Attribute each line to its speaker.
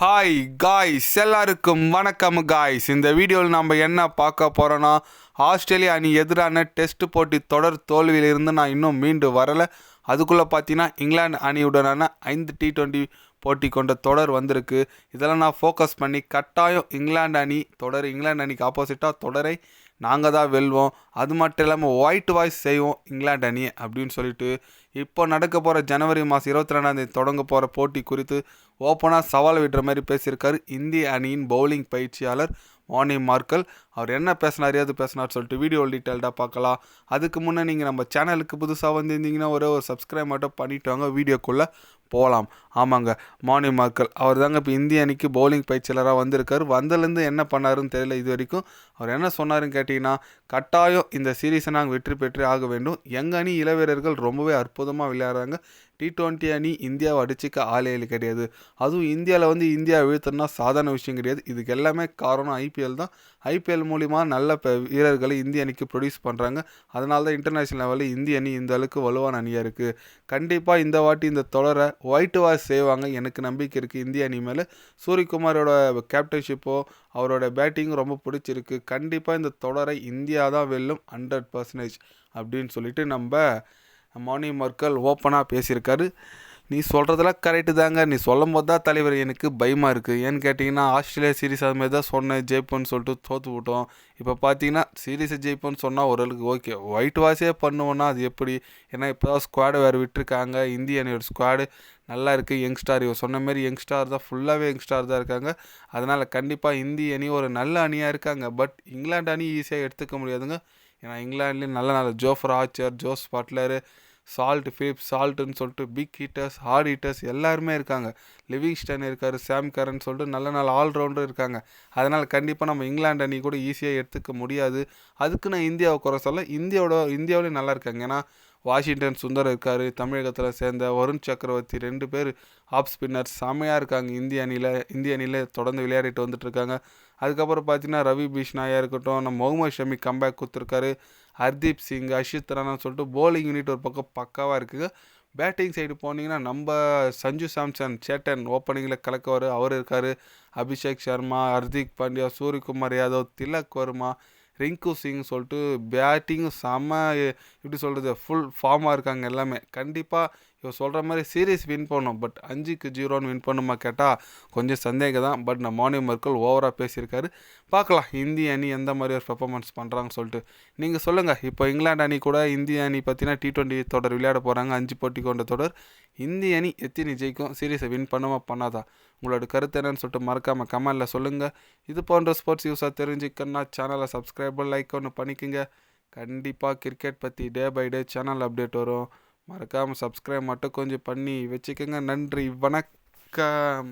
Speaker 1: Hi guys எல்லாருக்கும் வணக்கம் guys இந்த வீடியோவில் நம்ம என்ன பார்க்க போகிறோன்னா ஆஸ்திரேலியா அணி எதிரான டெஸ்ட் போட்டி தொடர் தோல்வியிலிருந்து நான் இன்னும் மீண்டு வரலை. அதுக்குள்ளே பார்த்தீங்கன்னா இங்கிலாந்து அணியுடனான ஐந்து டி ட்வெண்ட்டி போட்டி கொண்ட தொடர் வந்திருக்கு. இதெல்லாம் நான் ஃபோக்கஸ் பண்ணி கட்டாயம் இங்கிலாந்து அணி தொடர் இங்கிலாந்து அணிக்கு ஆப்போசிட்டாக தொடரை நாங்கள் தான் வெல்வோம். அது மட்டும் இல்லாமல் ஒயிட் வாய்ஸ் செய்வோம். இங்கிலாந்து அணி அப்படின்னு சொல்லிட்டு இப்போ நடக்க போகிற ஜனவரி மாதம் இருபத்தி ரெண்டாந்தேதி தொடங்க போகிற போட்டி குறித்து ஓப்பனாக சவால் விடுற மாதிரி பேசியிருக்காரு இந்திய அணியின் பவுலிங் பயிற்சியாளர் மார்னி மார்க்கல். அவர் என்ன பேசினார் எது பேசினார் சொல்லிட்டு வீடியோ டீட்டெயில்டாக பார்க்கலாம். அதுக்கு முன்னே நீங்கள் நம்ம சேனலுக்கு புதுசாக வந்திருந்தீங்கன்னா ஒரே ஒரு சப்ஸ்கிரைப் மட்டும் பண்ணிட்டு வாங்க வீடியோக்குள்ளே போகலாம் ஆமாங்க மார்னி மார்க்கல். அவர் தாங்க இப்போ இந்திய அணிக்கு பவுலிங் பயிற்சியாளராக வந்திருக்காரு. வந்ததுலேருந்து என்ன பண்ணாருன்னு தெரியல இது வரைக்கும். அவர் என்ன சொன்னாருன்னு கேட்டிங்கன்னா கட்டாயம் இந்த சீரீஸை நாங்கள் வெற்றி பெற்றே ஆக வேண்டும். எங்கள் அணி இளவீரர்கள் ரொம்பவே அற்புதமாக விளையாடுறாங்க. டி டுவெண்ட்டி அணி இந்தியாவை அடிச்சிக்க ஆலையில் கிடையாது. அதுவும் இந்தியாவில் வந்து இந்தியா வீழ்த்தணும்னா சாதாரண விஷயம் கிடையாது. இதுக்கு எல்லாமே காரணம் ஐபிஎல் தான். ஐபிஎல் மூலிமா நல்ல வீரர்களை இந்திய அணிக்கு ப்ரொடியூஸ் பண்ணுறாங்க அதனால தான் இன்டர்நேஷ்னல் லெவலில் இந்திய அணி இந்த அளவுக்கு வலுவான அணியாக இருக்குது கண்டிப்பாக இந்த வாட்டி இந்த தொடரை ஒயிட் வாஷ் செய்வாங்க. எனக்கு நம்பிக்கை இருக்குது இந்திய அணி மேலே சூரியகுமாரோட கேப்டன்ஷிப்போ அவரோட பேட்டிங்கும் ரொம்ப பிடிச்சிருக்கு. கண்டிப்பாக இந்த தொடரை இந்தியா தான் வெல்லும் ஹண்ட்ரட் பர்சன்டேஜ் அப்படின்னு சொல்லிட்டு நம்ம மார்னி மர்க்கல் ஓப்பனாக பேசியிருக்காரு. நீ சொல்கிறதெல்லாம் கரெக்டு தாங்க. நீ சொல்லும் போது தான் தலைவர் எனக்கு பயமாக இருக்குது ஏன்னு கேட்டிங்கன்னா ஆஸ்திரேலியா சீரிஸ் அது மாதிரி தான் சொன்னேன். ஜெயிப்போன்னு சொல்லிட்டு தோற்று விட்டோம். இப்போ பார்த்தீங்கன்னா சீரிஸை ஜெயிப்போன்னு சொன்னால் ஓரளவுக்கு ஓகே ஒயிட் வாஷே பண்ணுவோன்னா அது எப்படி? ஏன்னா இப்போ தான் ஸ்குவாடு வேறு விட்டுருக்காங்க. இந்திய அணியோட ஸ்குவாடு நல்லா இருக்குது யங்ஸ்டார் இவர் சொன்ன மாதிரி யங்ஸ்டார் தான். ஃபுல்லாகவே யங்ஸ்டார் தான் இருக்காங்க. அதனால் கண்டிப்பாக இந்திய அணி ஒரு நல்ல அணியாக இருக்காங்க. பட் இங்கிலாந்து அணி ஈஸியாக எடுத்துக்க முடியாதுங்க. ஏன்னா இங்கிலாந்துலேயும் நல்ல நல்ல Jofra Archer Jos Butler Salt Philip சால்ட்டுன்னு சொல்லிட்டு பிக் ஹீட்டர்ஸ் ஹார்ட் ஹீட்டர்ஸ் எல்லாருமே இருக்காங்க. லிவிங்ஸ்டன் இருக்கார் சாம் கரன் சொல்லிட்டு நல்ல நல்ல ஆல்ரவுண்டர் இருக்காங்க. அதனால் கண்டிப்பாக நம்ம இங்கிலாந்து அணி கூட ஈஸியாக எடுத்துக்க முடியாது. அதுக்கு நான் இந்தியாவை குறை சொல்ல இந்தியாவோட இந்தியாவிலேயும் நல்லா இருக்காங்க. ஏன்னா வாஷிங்டன் சுந்தர் இருக்கார் தமிழகத்தில் சேர்ந்த வருண் சக்கரவர்த்தி ரெண்டு பேர் ஆஃப் ஸ்பின்னர்ஸ் செம்மையாக இருக்காங்க. இந்திய அணியில் இந்திய அணியில் தொடர்ந்து விளையாடிட்டு வந்துட்டு இருக்காங்க. அதுக்கப்புறம் பார்த்தீங்கன்னா ரவி பிஷ்னாயாக இருக்கட்டும் நம்ம முகமது ஷமி கம்பேக் கொடுத்துருக்காரு. ஹர்தீப் சிங் அஷித் ரானான்னு சொல்லிட்டு போலிங் யூனிட் ஒரு பக்கம் பக்காவாக இருக்குது. பேட்டிங் சைடு போனீங்கன்னா நம்ம சஞ்சு சாம்சன் சேட்டன் ஓப்பனிங்கில் கலக்கவர். அவர் இருக்கார். அபிஷேக் சர்மா ஹர்திக் பாண்டியா சூரியகுமார் யாதவ் திலக் வர்மா ரிங்கு சிங் சொல்லிட்டு பேட்டிங்கும் செம்ம எப்படி சொல்கிறது ஃபுல் ஃபார்மாக இருக்காங்க எல்லாமே. கண்டிப்பாக இவர் சொல்கிற மாதிரி சீரீஸ் வின் பண்ணோம் பட் அஞ்சுக்கு ஜீரோன்னு வின் பண்ணுமா கேட்டால் கொஞ்சம் சந்தேகம் தான் பட் நம்ம மார்னிங் மர்க்கல் ஓவராக பேசியிருக்காரு. பார்க்கலாம் இந்திய அணி எந்த மாதிரி ஒரு பெர்ஃபார்மன்ஸ் பண்ணுறாங்கன்னு சொல்லிட்டு. நீங்கள் சொல்லுங்கள் இப்போ இங்கிலாந்து அணி கூட இந்திய அணி பார்த்தீங்கன்னா டி டுவெண்ட்டி தொடர் விளையாட போகிறாங்க அஞ்சு போட்டி கொண்ட தொடர். இந்திய அணி எத்தனை ஜெயிக்கும்? சீரீஸை வின் பண்ணுமா பண்ணாதா? உங்களோட கருத்து என்னன்னு சொல்லிட்டு மறக்காமல் கமெண்டில் சொல்லுங்கள் இது போன்ற ஸ்போர்ட்ஸ் யூஸாக தெரிஞ்சுக்கணுன்னா சேனலை சப்ஸ்கிரைப் லைக் ஒன்று பண்ணிக்கோங்க. கண்டிப்பாக கிரிக்கெட் பற்றி day by day channel update வரும். மறக்காமல் சப்ஸ்கிரைப் மட்டும் கொஞ்சம் பண்ணி வச்சுக்கோங்க. நன்றி. வணக்கம்.